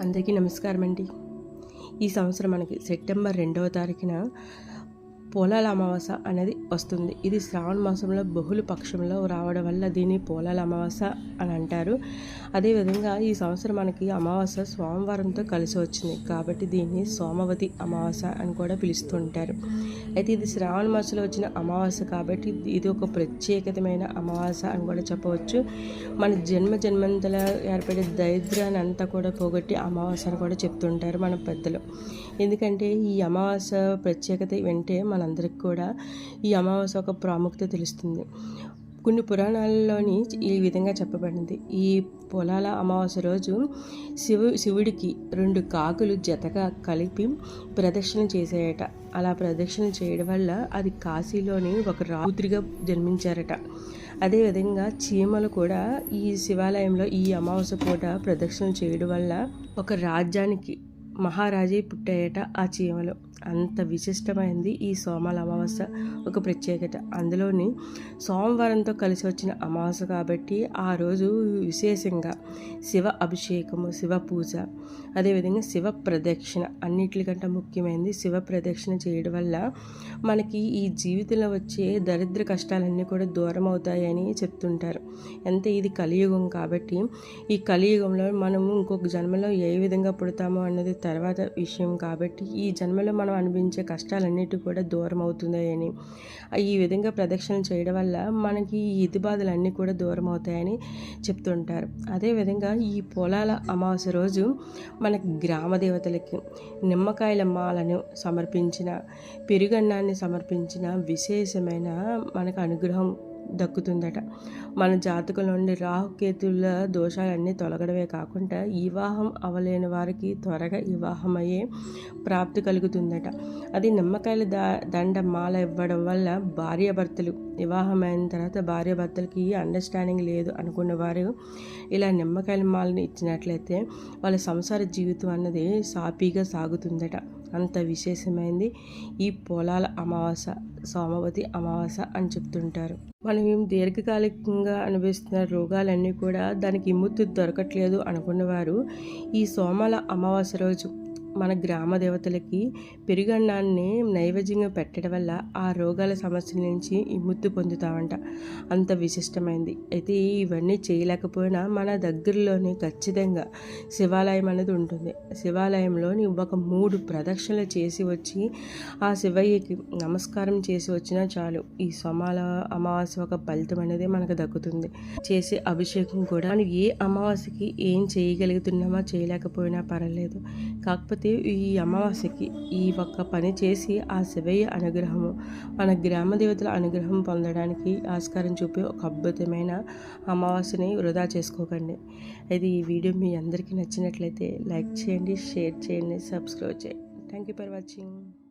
అందరికీ నమస్కారం అండి ఈ సంవత్సరం మనకి సెప్టెంబర్ రెండవ తారీఖున పోలాల అమావాస అనేది వస్తుంది. ఇది శ్రావణ మాసంలో బహుళ పక్షంలో రావడం వల్ల దీన్ని పోలాల అమావాస అని అంటారు. అదేవిధంగా ఈ సంవత్సరం మనకి అమావాస సోమవారంతో కలిసి వచ్చింది. కాబట్టి దీన్ని సోమవతి అమావాస అని కూడా పిలుస్తుంటారు. అయితే ఇది శ్రావణ మాసంలో వచ్చిన అమావాస కాబట్టి ఇది ఒక ప్రత్యేకతమైన అమావాస అని కూడా చెప్పవచ్చు. మన జన్మ జన్మంతల ఏర్పడే దరిద్రాన్ని అంతా కూడా పోగొట్టి అమావాస అని కూడా చెప్తుంటారు మన పెద్దలు. ఎందుకంటే ఈ అమావాస ప్రత్యేకత వింటే మనందరికి కూడా ఈ అమావాస్య ఒక ప్రాముఖ్యత తెలుస్తుంది. కొన్ని పురాణాలలోని ఈ విధంగా చెప్పబడింది. ఈ పొలాల అమావాస్య రోజు శివు శివుడికి రెండు కాకులు జతగా కలిపి ప్రదక్షిణ చేసేయట అలా ప్రదక్షిణ చేయడం వల్ల అది కాశీలోని ఒక రాత్రిగా జన్మించారట. అదేవిధంగా చీమలు కూడా ఈ శివాలయంలో ఈ అమావాస్య పూట ప్రదక్షిణ చేయడం వల్ల ఒక రాజ్యానికి మహారాజే పుట్టాయట ఆ చీమలో. అంత విశిష్టమైంది ఈ సోమాల అమావాస్య ఒక ప్రత్యేకత. అందులోని సోమవారంతో కలిసి వచ్చిన అమావాస్య కాబట్టి ఆ రోజు విశేషంగా శివ అభిషేకము శివ పూజ అదేవిధంగా శివ ప్రదక్షిణ అన్నిటికంటే ముఖ్యమైనది శివ ప్రదక్షిణ చేయడం వల్ల మనకి ఈ జీవితంలో వచ్చే దరిద్ర కష్టాలన్నీ కూడా దూరం అవుతాయని చెప్తుంటారు. అంతే ఇది కలియుగం కాబట్టి ఈ కలియుగంలో మనము ఇంకొక జన్మలో ఏ విధంగా పుడతామో అన్నది తర్వాత విషయం కాబట్టి ఈ జన్మలో మనం అనిపించే కష్టాలన్నిటి కూడా దూరం అవుతున్నాయని. ఈ విధంగా ప్రదక్షిణ చేయడం వల్ల మనకి ఈ ఇతి బాధలన్నీ కూడా దూరం అవుతాయని చెప్తుంటారు. అదేవిధంగా ఈ పొలాల అమావాస్య రోజు మనకి గ్రామ దేవతలకి నిమ్మకాయల మాలను సమర్పించిన పెరుగన్నాన్ని సమర్పించిన విశేషమైన మనకు అనుగ్రహం దక్కుతుందట. మన జాతకం నుండి రాహుకేతుల దోషాలన్నీ తొలగడమే కాకుండా వివాహం అవలేని వారికి త్వరగా వివాహమయ్యే ప్రాప్తి కలుగుతుందట. అది నిమ్మకాయల దా దండ మాల ఇవ్వడం వల్ల భార్యాభర్తలు వివాహం అయిన తర్వాత భార్యాభర్తలకి అండర్స్టాండింగ్ లేదు అనుకున్న వారు ఇలా నిమ్మకాయల మాలని ఇచ్చినట్లయితే వాళ్ళ సంసార జీవితం అన్నది సాపీగా సాగుతుందట. అంత విశేషమైంది. ఈ పొలాల అమావాస సోమవతి అమావాస అని చెప్తుంటారు. మనం దీర్ఘకాలికంగా అనుభవిస్తున్న రోగాలన్నీ కూడా దానికి ఇమ్ముత్తు దొరకట్లేదు అనుకున్నవారు ఈ సోమల అమావాస రోజు మన గ్రామ దేవతలకి పెరుగన్నాన్ని నైవేద్యంగా పెట్టడం వల్ల ఆ రోగాల సమస్యల నుంచి విముక్తి పొందుతామంట అంత విశిష్టమైంది. అయితే ఇవన్నీ చేయలేకపోయినా మన దగ్గరలోనే ఖచ్చితంగా శివాలయం అనేది ఉంటుంది. శివాలయంలోని ఒక మూడు ప్రదక్షిణలు చేసి వచ్చి ఆ శివయ్యకి నమస్కారం చేసి వచ్చినా చాలు. ఈ సోమాల అమావాస్య ఒక ఫలితం అనేది మనకు దక్కుతుంది. చేసే అభిషేకం కూడా మనం ఏ అమావాస్యకి ఏం చేయగలుగుతున్నామా చేయలేకపోయినా పర్వాలేదు. కాకపోతే ఈ అమావాస్యకి ఈ ఒక్క పని చేసి ఆ శివయ్య అనుగ్రహము మన గ్రామ దేవతల అనుగ్రహం పొందడానికి ఆస్కారం చూపే ఒక అద్భుతమైన అమావాస్యని వృధా చేసుకోకండి. అయితే ఈ వీడియో మీ అందరికీ నచ్చినట్లయితే లైక్ చేయండి షేర్ చేయండి సబ్స్క్రైబ్ చేయండి. Thank you for watching